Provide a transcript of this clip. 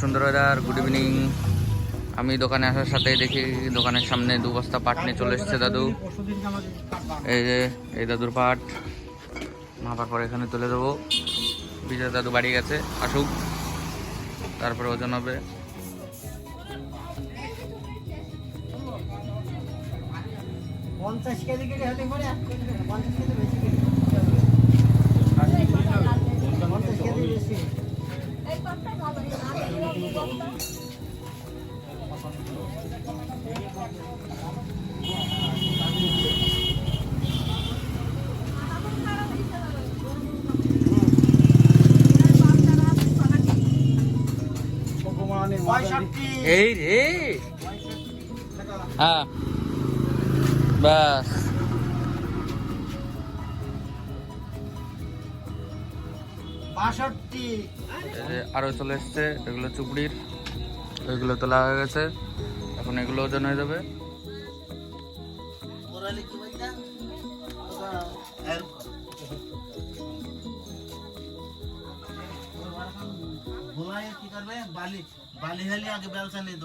সুন্দর weather good evening আমি দোকানে আসার সাথে দেখি দোকানের সামনে দু বস্তা পাট নিয়ে চলে এসছে দাদু। এই যে, এই দাদুর পাট। মাপার পর এখানে তুলে দেবো। বিজয় দাদু বাড়ি গেছে, আসুক। তারপরে ওজন হবে। পঞ্চাশ কেজি এই রে। হ্যাঁ। যে আরও চলে এসছে এগুলো চুপড়ির। এগুলো তোলা হয়ে গেছে। এখন এগুলো ওজন হয়ে যাবে। বালি বালি হলে আগে বেলচা নিয়ে